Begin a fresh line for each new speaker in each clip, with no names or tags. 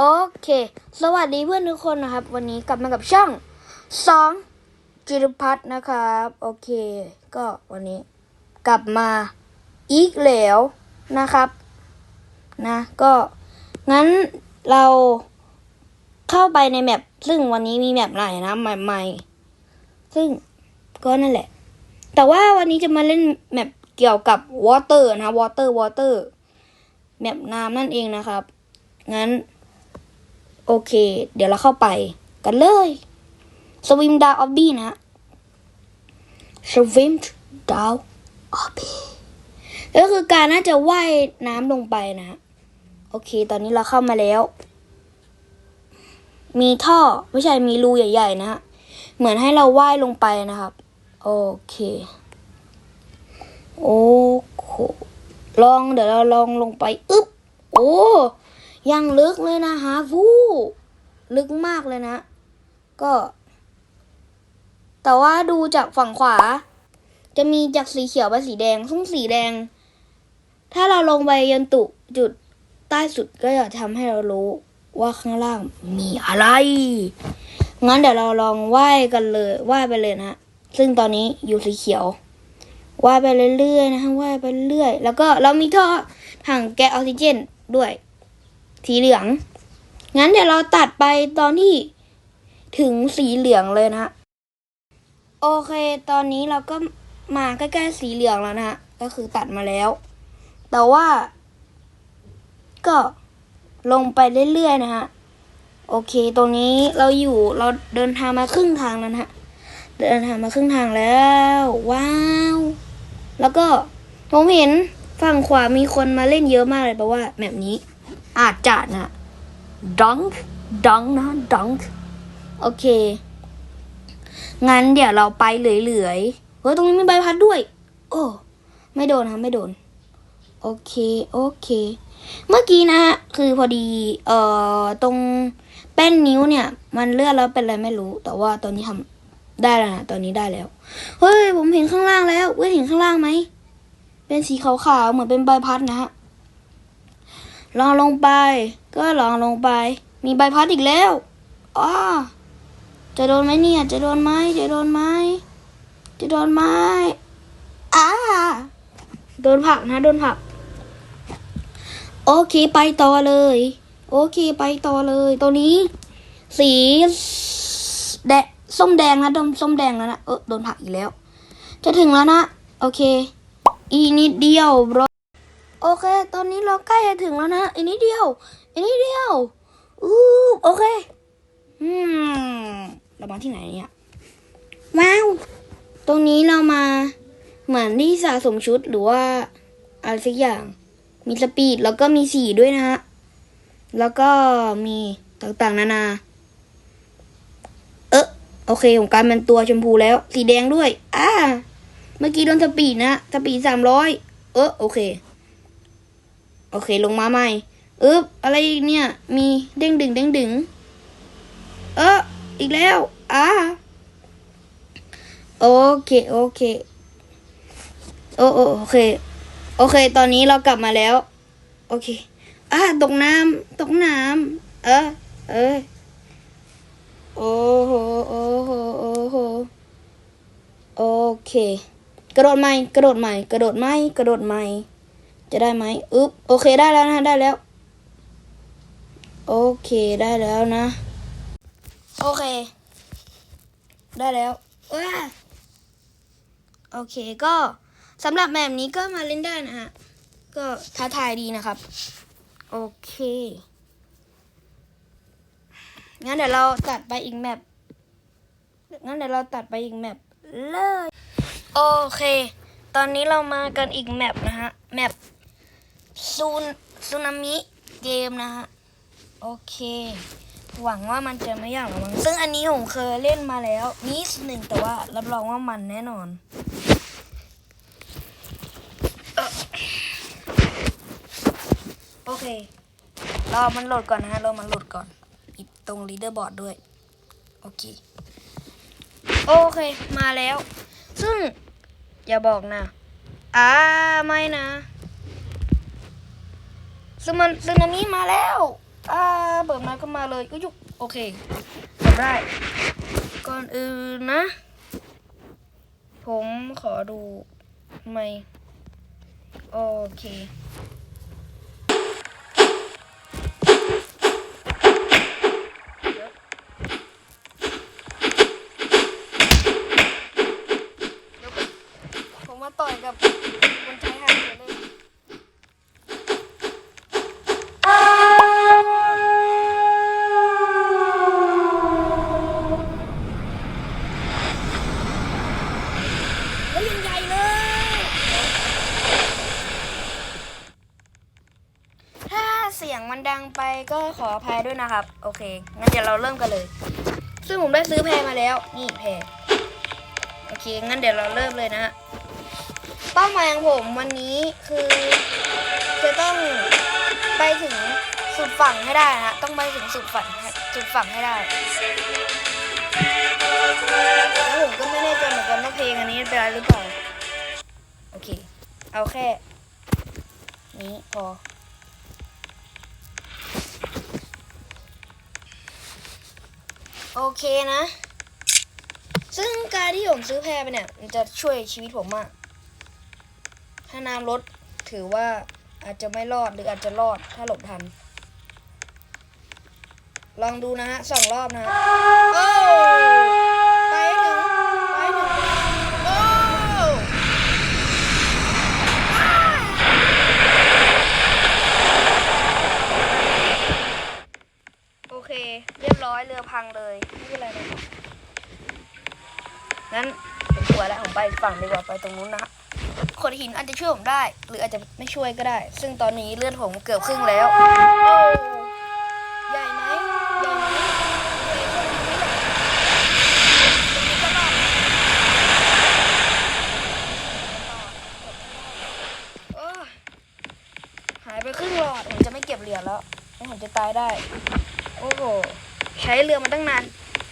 โอเค สวัสดีเพื่อนทุกคนนะครับ วันนี้กลับมากับช่องสองจิรพัฒน์นะครับ โอเค ก็วันนี้กลับมาอีกแล้วนะครับ นะก็ งั้นเราเข้าไปในแมปซึ่งวันนี้มีแมปใหม่นะใหม่ๆ ซึ่งก็นั่นแหละ แต่ว่าวันนี้จะมาเล่นแมปเกี่ยวกับวอเตอร์นะวอเตอร์วอเตอร์แมปน้ำนั่นเองนะครับ งั้น โอเค เดี๋ยวเราเข้าไปกันเลยสวิมดาวออบบี้นะสวิมดาวออบบี้ก็คือการน่าจะว่ายน้ำลงไปนะฮะโอเค ตอนนี้เราเข้ามาแล้ว มีท่อไม่ใช่มีรูใหญ่ๆนะฮะเหมือนให้เราว่ายลงไปนะครับ โอเค โอ้โหลองเดี๋ยวเราลองลงไป อึ๊บ โอ้ ยังลึกเลยนะฮะฟูลึกมากเลยนะ ก็ แต่ว่าดูจากฝั่งขวา จะมีจากสีเขียวไปสีแดงซึ่งสีแดง ถ้าเราลงไปยันตุจุดใต้สุดก็จะทำให้เรารู้ว่าข้างล่างมีอะไร งั้นเดี๋ยวเราลองว่ายกันเลยว่ายไปเลยนะซึ่งตอนนี้อยู่สีเขียวว่ายไปเรื่อยๆนะฮะว่ายไปเรื่อยแล้วก็เรามีท่อถังแก๊สออกซิเจนด้วย สีเหลือง งั้นเดี๋ยวเราตัดไปตอนที่ถึงสีเหลืองเลยนะ โอเค ตอนนี้เราก็มาใกล้ๆสีเหลืองแล้วนะฮะ ก็คือตัดมาแล้ว แต่ว่า ก็ลงไปเรื่อยๆนะฮะ โอเค ตรงนี้เราอยู่เราเดินทางมาครึ่งทางแล้วนะฮะ เดินทางมาครึ่งทางแล้ว ว้าว แล้วก็ผมเห็นฝั่งขวามีคนมาเล่นเยอะมากเลยเพราะว่าแบบนี้ อาจจะนะดังดังนะดังโอเค งั้นเดี๋ยวเราไปเหลื่อยๆเฮ้ยตรงนี้มีใบพัดด้วย โอ้ไม่โดนนะไม่โดน โอเค โอเค เมื่อกี้นะคือพอดี เอ่อ ตรงแป้นนิ้วเนี่ย มันเลื่อนแล้วเป็นอะไรไม่รู้ แต่ว่าตอนนี้ทำได้แล้วนะตอนนี้ได้แล้ว เฮ้ย ผมเห็นข้างล่างแล้วเว้ยเห็นข้างล่างไหม เป็นสีขาวๆเหมือนเป็นใบพัดนะฮะ ลองลงไป ก็ลองลงไป มีใบพัดอีกแล้วอ้อจะโดนไหมเนี่ย จะโดนไหมจะโดนไหมจะโดนไหมอ้าโดนผักนะ โดนผัก โอเคไปต่อเลย โอเคไปต่อเลย ตัวนี้ สีแดงส้มแดงนะดมส้มแดงแล้วนะเออโดนผักอีกแล้ว จะถึงแล้วนะ โอเค อีนิดเดียวร โอเค ตอนนี้เราใกล้จะถึงแล้วนะอีกนิดเดียวอีกนิดเดียวอู้โอเค อืมเรามาที่ไหนเนี่ย ว้าว ตรงนี้เรามาเหมือนที่สะสมชุดหรือว่าอะไรสักอย่าง มีสปีดแล้วก็มีสีด้วยนะฮะ แล้วก็มีต่างๆ นานา เออโอเคของการเป็นตัวชมพูแล้ว สีแดงด้วย อ่า เมื่อกี้โดนสปีดนะ สปีดสามร้อย เออโอเค โอเคลงมาใหม่อึ๊บอะไรอีกเนี่ย มีเด้งดึงเด้งดึง เอออีกแล้วอ่าโอเคโอเคโอโอโอเค โอเค ตอนนี้เรากลับมาแล้ว โอเคอ่าตกน้ำตกน้ำเออเออโอ้โหโอ้โหโอ้โหโอเค กระโดดใหม่ กระโดดใหม่ กระโดดใหม่ กระโดดใหม่ จะได้ไหมอึ๊บโอเคได้แล้วนะได้แล้ว โอเคได้แล้วนะ โอเค ได้แล้วว้าโอเคก็สำหรับแบบนี้ก็มาเล่นได้นะฮะ ก็ท้าทายดีนะครับ โอเค งั้นเดี๋ยวเราตัดไปอีกแมปงั้นเดี๋ยวเราตัดไปอีกแมปเลย โอเค ตอนนี้เรามากันอีกแมปนะฮะ แมป ซูนซูนามิเกมนะฮะ โอเค หวังว่ามันจะไม่ยากหรอกมั้งซึ่งอันนี้ผมเคยเล่นมาแล้วนิดหนึ่งแต่ว่ารับรองว่ามันแน่นอนโอเครอมันโหลดก่อนนะฮะรอมันโหลดก่อนอีกตรง leader board ด้วย โอเค โอเค มาแล้ว ซึ่ง อย่าบอกนะ อ่า ไม่นะ ซึมันซึนามิมาแล้ว อ่า เปิดมาก็มาเลยก็ยุกโอเคทำได้ ก่อนอื่นนะ ผมขอดูไม่โอเค เค งั้นเดี๋ยวเราเริ่มกันเลย ซึ่งผมได้ซื้อแพรมาแล้ว นี่แพรโอเค งั้นเดี๋ยวเราเริ่มเลยนะฮะเป้าหมายของผมวันนี้คือ จะต้องไปถึงสุดฝั่งให้ได้นะต้องไปถึงสุดฝั่งให้สุดฝั่งให้ได้แล้วผมก็ไม่แน่ใจเหมือนกันว่าเพลงอันนี้เป็นอะไรหรือเปล่า โอเค เอาแค่ นี้พอ โอเคนะ ซึ่งการที่ผมซื้อแพรไปเนี่ย มันจะช่วยชีวิตผมมาก ถ้าน้ำลดถือว่าอาจจะไม่รอดหรืออาจจะรอดถ้าหลบทัน ลองดูนะฮะสองรอบนะฮะโอ้ไปให้ถึง ไปให้ถึง โอ้โอเค เรียบร้อยเรือพังเลย ไม่เป็นไรเลย งั้นผมกลัวแล้วผมไปอีก ฝั่งดีกว่าไปตรงนู้นนะฮะโขดหินอาจจะช่วยผมได้ หรืออาจจะไม่ช่วยก็ได้ ซึ่งตอนนี้เลือดผมเกือบครึ่งแล้วโอ้ใหญ่ไหมใหญ่ไหมโอ้หายไปครึ่งหลอดผมจะไม่เก็บเหรียญแล้วงั้นผมจะตายได้ โอ้โห ใช้เรือมาตั้งนาน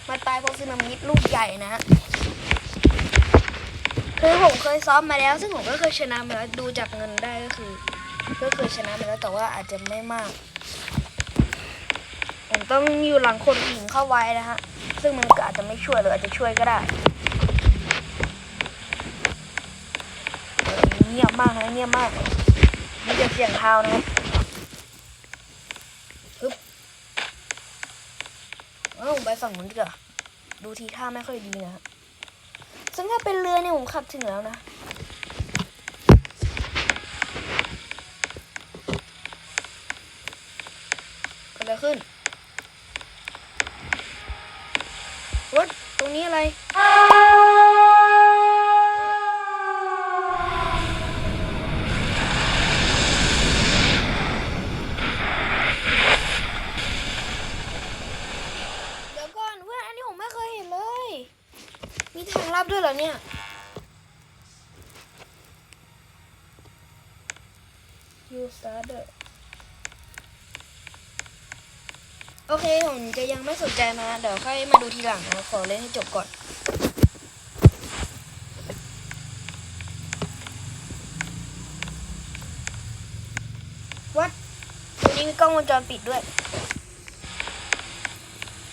มาตายเพราะสึนามิลูกใหญ่นะฮะคือผมเค ยซ้อมมาแล้ว ซึ่งผมก็เคยชนะมาแล้วดูจากเงินได้ก็คือ ก็เคยชนะมาแล้วแต่ว่าอาจจะไม่มาก ผมต้องอยู่หลังคนหิงเข้าไว้นะฮะ ซึ่งมันก็อาจจะไม่ช่วยหรืออาจจะช่วยก็ได้เงียบมากนะเงียบมากมีแต่เสียงเท้านะฮึบเอ้าไปฝั่งนู้นดีกว่าดูทีท่าไม่ค่อยดีนะฮะ ซึ่งถ้าเป็นเรือเนี่ยผมขับถึงแล้วนะ เกิดอะไรขึ้นวัดตรงนี้อะไร เดี๋ยวก่อนเพื่อนอันนี้ผมไม่เคยเห็นเลย มีทางลับด้วยเหรอเนี่ย You started โอเค ผมจะยังไม่สนใจมา เดี๋ยวค่อยมาดูทีหลังนะ ขอเล่นให้จบก่อนวัดวันนี้มีกล้องวงจรปิดด้วย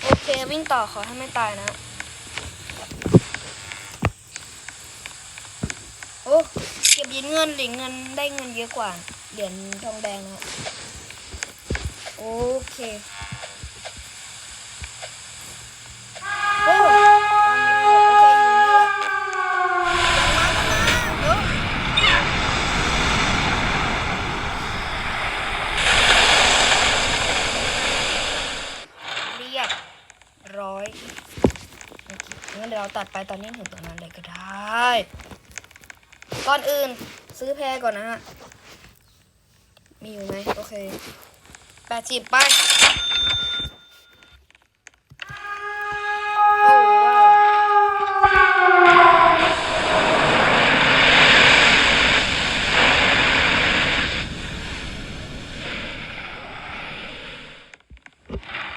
โอเค วิ่งต่อขอให้ไม่ตายนะ โอ้เก็บเหรีย ญเงินเหรียญเงินได้เงินเยอะกว่าเหรียญทองแดงนะโอเคโอ้โอเคอยู่นี่แหละยังมากันมาเรียบร้อยงั้นเดี๋ยวเราตัดไปตอนนี้ถึงตรงนั้นเลยก็ได้ ก่อนอื่นซื้อแพรก่อนนะฮะ มีอยู่ไหมโอเคแปดสิบไป โอ้ว้าว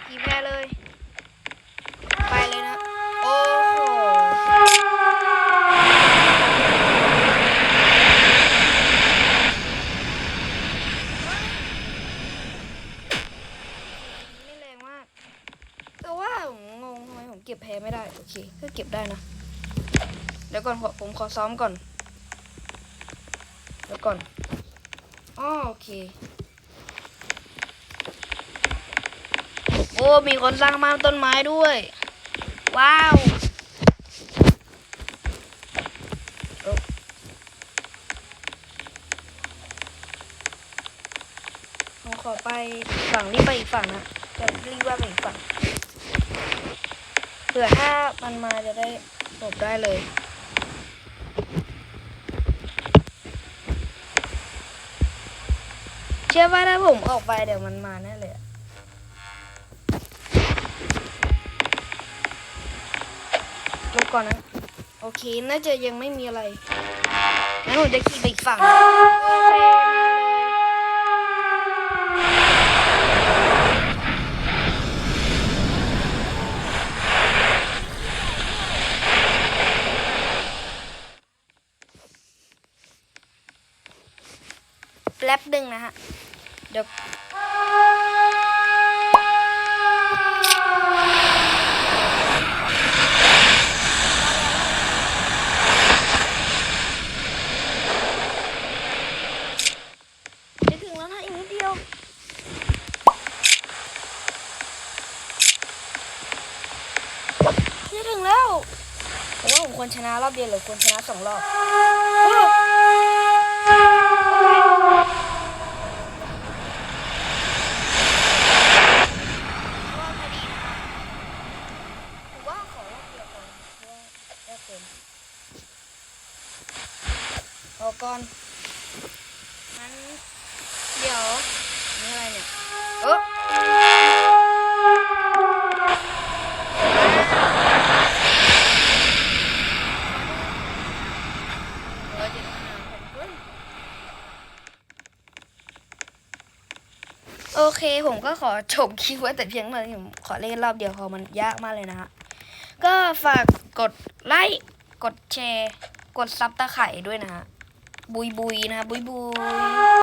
กี่แพรเลย ไปเลยนะ โอ้โห ก เก็บแพ้ไม่ได้ โอเค ก็เก็บได้นะ เดี๋ยว ก่อนผมขอซ้อมก่อนเดี๋ยวก่อนอ้อโอเค โอ้ มีคนสร้างบ้านต้นไม้ด้วย ว้าวเอ้าผมขอไปฝั่งนี้ไปอีกฝั่งนะจะรีบว่าไปอีกฝั่งเผื่อถ้ามันมาจะได้หลบได้เลย ชื่อว่าถ้าผมออกไปเดี๋ยวมันมาแน่เลยลบก่อนนะ โอเค น่าจะยังไม่มีอะไร งั้นผมจะขี่ไปอีกฝั่งเคมาเลยแป๊บหนึ่งนะฮะ ดี๋ยวจะถึงแล้วนะอีกนิดเดียวจะถึงแล้วผมว่าผมควรชนะรอบเดียวหรือควรชนะสองรอบโอ้รอบพอดีนะคะผมว่าขอรอบเดียวก่อนเพราะว่าแยกเกินรอก่อน งั้นเดี๋ยวนี่อะไรเนี่ยเออโอ เคผมก็ขอจบคลิปไว้แต่เพียงเท่านี้ผมขอเล่นรอบเดียวเพอมันยากมากเลยนะฮะก็ฝากกดไลค์กดแชร์ กดซับตะไคร่ด้วยนะฮะบุยบุยนะฮะบุยบุย